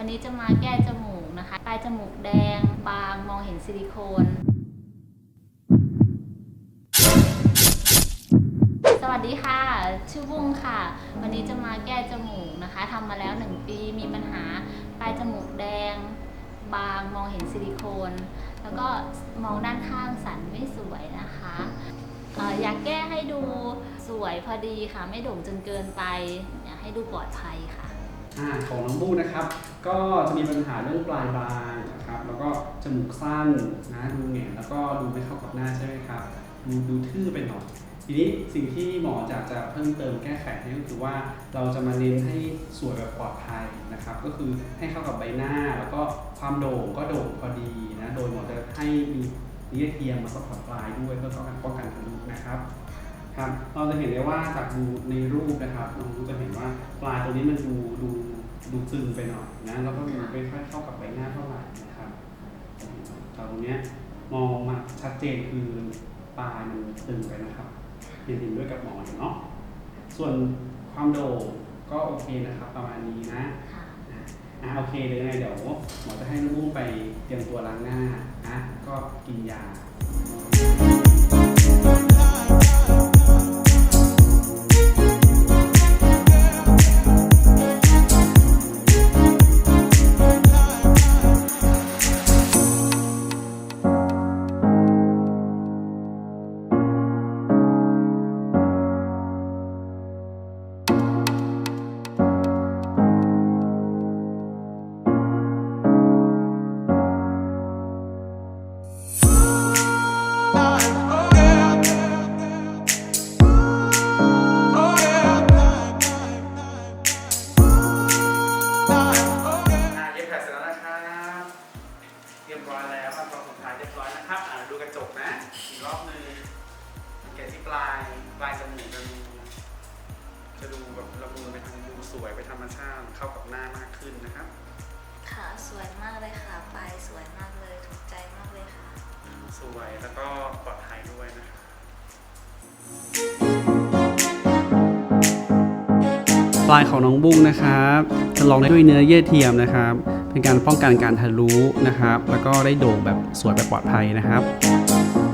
วันนี้จะมาแก้จมูกนะคะ ปลายจมูกแดงบางมองเห็นซิลิโคน สวัสดีค่ะ ชื่อบุ้งค่ะ วันนี้จะมาแก้จมูกนะคะทำมาแล้วหนึ่งปี มีปัญหาปลายจมูกแดง บางมองเห็นซิลิโคน แล้วก็มองด้านข้างสันไม่สวยนะคะอยากแก้ให้ดูสวยพอดีค่ะ ไม่โด่งจนเกินไป อยากให้ดูปลอดภัยค่ะ อ่าของน้องบูนะครับ ก็จะมีปัญหาเรื่องปลายบางนะครับแล้วก็จมูกสั้นนะดูเหงียแล้วก็ดูไม่เข้ากับหน้าใช่ไหมครับดูดูทื่อไปหน่อยทีนี้สิ่งที่หมอจะจะเพิ่มเติมแก้ไขให้ก็คือว่าเราจะมาเน้นให้สวยแบบปลอดภัยนะครับ ก็คือให้เข้ากับใบหน้าแล้วก็ความโด่งก็โด่งพอดีนะโดยหมอจะให้มีเนื้อเทียมมาซัพพอร์ตปลายด้วยเพื่อป้องกันทะลุนะครับ ครับเราจะเห็นได้ว่าจากดูในรูปนะครับน้องจะเห็นว่าปลายตัวนี้มันดูดูดูตึงไปหน่อยนะแล้วก็ดูไม่ค่อยเข้ากับใบหน้าเท่าไหร่นะครับตรงเนี้ยมองมาชัดเจนคือปลายมันตึงไปนะครับเห็นเห็นด้วยกับหมออยู่เนาะส่วนความโด่งก็โอเคนะครับประมาณนี้นะค่ะอะโอเคเลยไงเดี๋ยวหมอจะให้น้องบุ้งไปเตรียมตัวล้างหน้านะก็กินยาอ่า ดูกระจกนะ อีกรอบหนึงสังเกตที่ปลายปลายจมูกจะดูจะดูแบบละมุนไปทางดูสวยไปธรรมชาติเข้ากับหน้ามากขึ้นนะครับค่ะสวยมากเลยค่ะ ปลายสวยมากเลยถูกใจมากเลยค่ะ สวยแล้วก็ปลอดภัยด้วยนะครับปลายของน้องบุ้งนะครับ จะลองด้วยเนื้อเยื่อเทียมนะครับ เป็นการป้องกันการทะลุนะครับ แล้วก็ได้โด่งแบบสวยแบบปลอดภัยนะครับ